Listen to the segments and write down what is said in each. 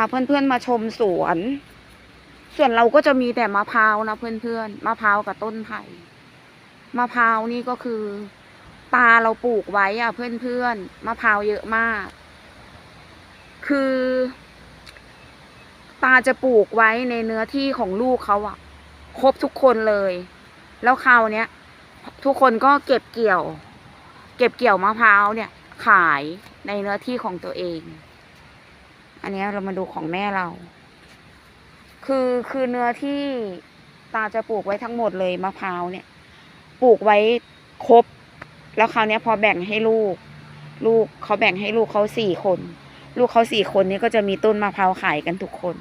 าเพื่อนๆมาชมสวน ส่วนเราก็จะมีแต่มะพร้าวนะเพื่อนๆมะพร้าวกับต้นไผ่มะพร้าวนี่ก็คือตาเราปลูกไว้อะเพื่อนๆมะพร้าวเยอะมาก คือ ตาจะปลูกไว้ในเนื้อที่ของลูกเขาอะครบทุกคนเลย แล้วคราวเนี้ยทุกคนก็เก็บเกี่ยว เก็บเกี่ยวมะพร้าวเนี่ย ขายในเนื้อที่ของตัวเอง อันเนี้ยเรามาดูของแม่เรา คือคือเนื้อที่ตาจะปลูกไว้ทั้งหมดเลยมะพร้าวเนี่ย ปลูกไว้ครบ แล้วคราวเนี้ยพอแบ่งให้ลูก ลูกเขาแบ่งให้ลูกเขาสี่คน ลูกเขาสี่คนนี้ก็จะมีต้นมะพร้าวขายกันทุกคน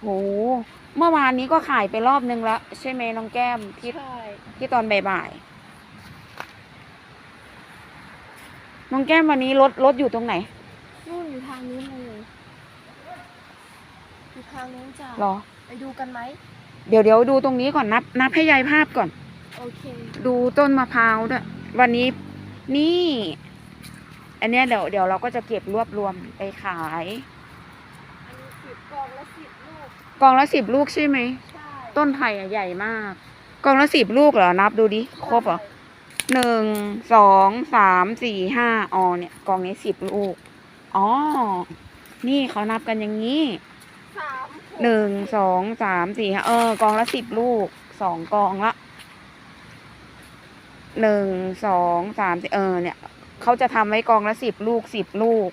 โหเมื่อวานนี้ก็ขายไปรอบนึงแล้ว ใช่ไหมน้องแก้มที่ใช่ที่ตอนบ่ายๆน้องแก้มวันนี้รถรถอยู่ตรงไหนนู่นอยู่ทางนู้นเลยอยู่ ทางนู้นจ้ะหรอ ไปดูกันไหมเดี๋ยวเดี๋ยวดูตรงนี้ก่อนนับ นับให้ยายภาพก่อน โอเค ดูต้นมะพร้าวด้วยวันนี้นี่ อันเนี้ยเดี๋ยวเดี๋ยวเราก็จะเก็บรวบรวมไปขาย อันนี้สิบกล่องละสิบลูกกองละสิบลูกใช่ไหม ใช่ต้นไผ่อะใหญ่มากกองละสิบลูกเหรอ นับดูดิ ครบเหรอหนึ่ง สอง สาม สี่ ห้าอ๋อเนี่ยกองนี้สิบลูก อ๋อ นี่เขานับกันอย่างนี้สามก หนึ่งสองสามสี่ห้าเออกองละสิบลูกสองกองละหนึ่งสองสามสี่เออ เนี่ยเขาจะทำไว้กองละสิบลูกสิบลูก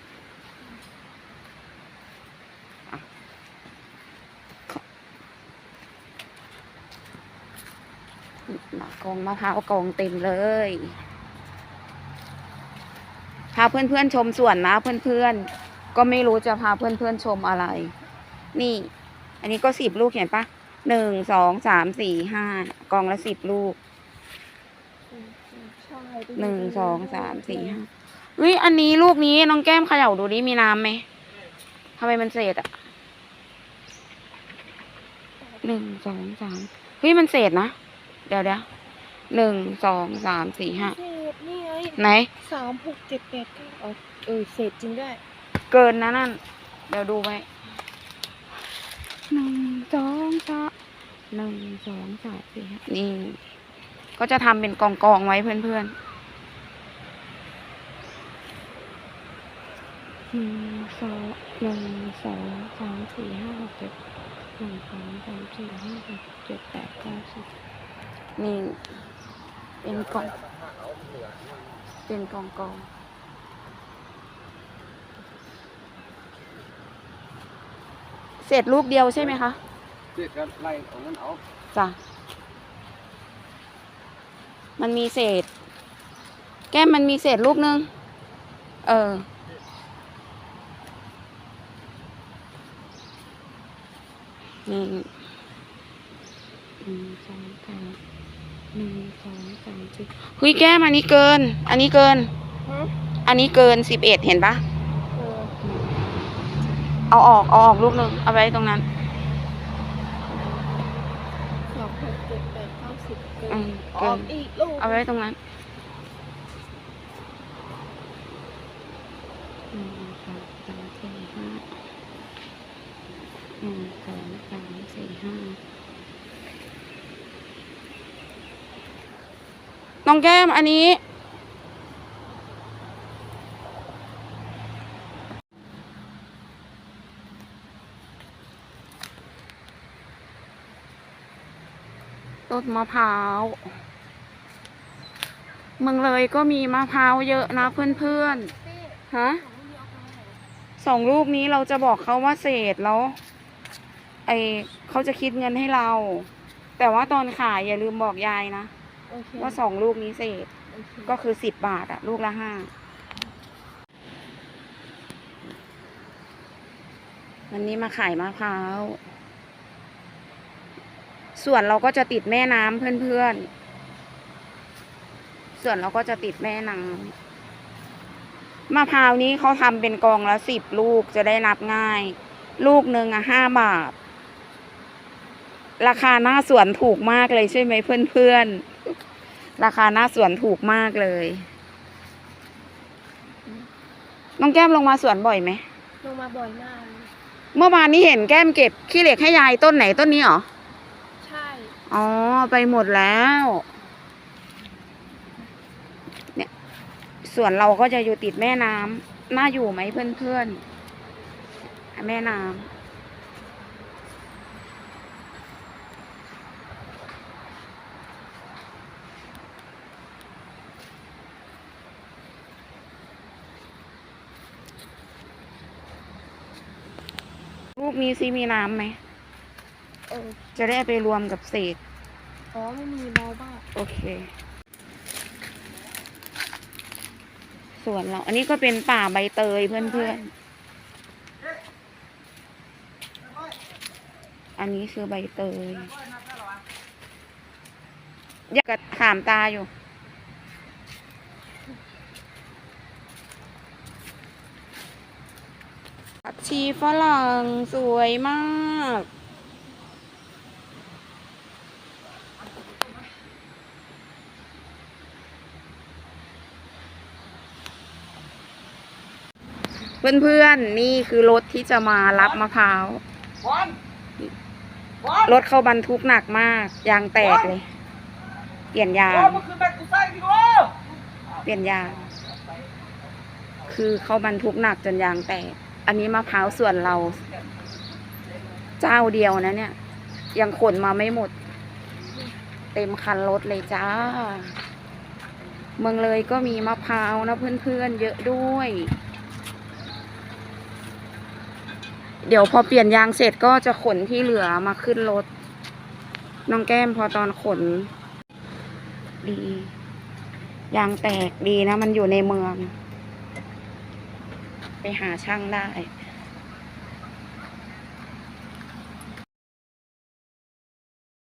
กองมะพร้าวกองเต็มเลยพาเพื่อนๆชมสวนนะเพื่อนๆก็ไม่รู้จะพาเพื่อนๆชมอะไร นี่ อันนี้ก็สิบลูกเห็นปะหนึ่งสองสามสี่ห้ากองละสิบลูกใช่ไปดูหนึ่งสองสามสี่ห้าเฮ้ยอันนี้ลูกนี้น้องแก้มเขย่าดูดิมีน้ำไหมทำไมมันเศษอะหนึ่งสองสามเฮ้ยมันเศษนะ เดี๋ยวเดี๋ยวหนึ่งสองสามสี่ห้าเศษนี่ไงไหนสามหกเจ็ดแปดเก้าเอาเออเศษจริงด้วย เกินนะนั่น เดี๋ยวดูไว้ หนึ่งสองสามหนึ่งสองสามสี่ห้านี่ ก็จะทำเป็นกองกองไว้เพื่อนๆหนึ่งสองหนึ่งสองสามสี่ห้าหกเจ็ดหนึ่งสองสามสี่ห้าหกเจ็ดแปดเก้าสิบนี่เป็นกอง เป็นกองกอง เศษลูกเดียวใช่ไหมคะเด็กก็ไล่ของนั้นเอาจ้ะมันมีเศษ แก้มมันมีเศษลูกนึง เออ นี่หนึ่งสองสามหนึ่งสองสามสี่เฮ้ยแก้มอันนี้เกิน อันนี้เกินฮะอันนี้เกินสิบเอ็ดเห็นปะเออ เอาออกเอาออกลูกนึงเอาไว้ตรงนั้นสองหกเจ็ดแปดเก้าสิบเกิอืนมอเกิอกนอีกลูกเอาไว้ตรงนั้นหนึ่งสองสามสี่ห้าหนึ่งสองสามสี่ห้าน้องแก้มอันนี้ ต้นมะพร้าว เมืองเลยก็มีมะพร้าวเยอะนะเพื่อนๆ ฮะสองลูกนี้เราจะบอกเขาว่าเศษแล้ว ไอเขาจะคิดเงินให้เรา แต่ว่าตอนขายอย่าลืมบอกยายนะโอเคว่าสองลูกนี้เศษโอเคก็คือสิบบาทอะลูกละห้าวันนี้มาขายมะพร้าว ส่วนเราก็จะติดแม่น้ำเพื่อนๆ ส่วนเราก็จะติดแม่น้ำมะพร้าวนี้เขาทำเป็นกองละสิบลูกจะได้นับง่าย ลูกหนึ่งอะห้าบาท ราคาหน้าสวนถูกมากเลยใช่ไหมเพื่อนๆ ราคาหน้าสวนถูกมากเลยน้องแก้มลงมาสวนบ่อยไหมลงมาบ่อยมากลเมื่อวานนี้เห็นแก้มเก็บขี้เหล็กให้ยายต้นไหนต้นนี้เหรอใช่ อ๋อ ไปหมดแล้ว เนี่ย ส่วนเราก็จะอยู่ติดแม่น้ำน่าอยู่ไหมเพื่อนๆ แม่น้ำลูกนี้ซิมีน้ำไหม ออจะได้เอาไปรวมกับเศษ อ๋อไม่มีเบาบ้างโอเค ส่วนเรา อันนี้ก็เป็นป่าใบเตยเพื่อนๆ อันนี้คือใบเตยอยากกระถามตาอยู่ผักชีฝรั่งสวยมาก เพื่อนๆ นี่คือรถที่จะมารับมะพร้าวบอลบอลรถเข้าบรรทุกหนักมาก ยางแตกเลย เปลี่ยนยางบอลมันคือแบกกูใส่พี่โอ้เปลี่ยนยาง คือเขาบรรทุกหนักจนยางแตก อันนี้มะพร้าวส่วนเรา เจ้าเดียวนะเนี่ย ยังขนมาไม่หมด เต็มคันรถเลยจ้า เมืองเลยก็มีมะพร้าวนะเพื่อนๆ เยอะด้วย เดี๋ยวพอเปลี่ยนยางเสร็จก็จะขนที่เหลือมาขึ้นรถ น้องแก้มพอตอนขน ดียางแตกดีนะ มันอยู่ในเมือง ไปหาช่างได้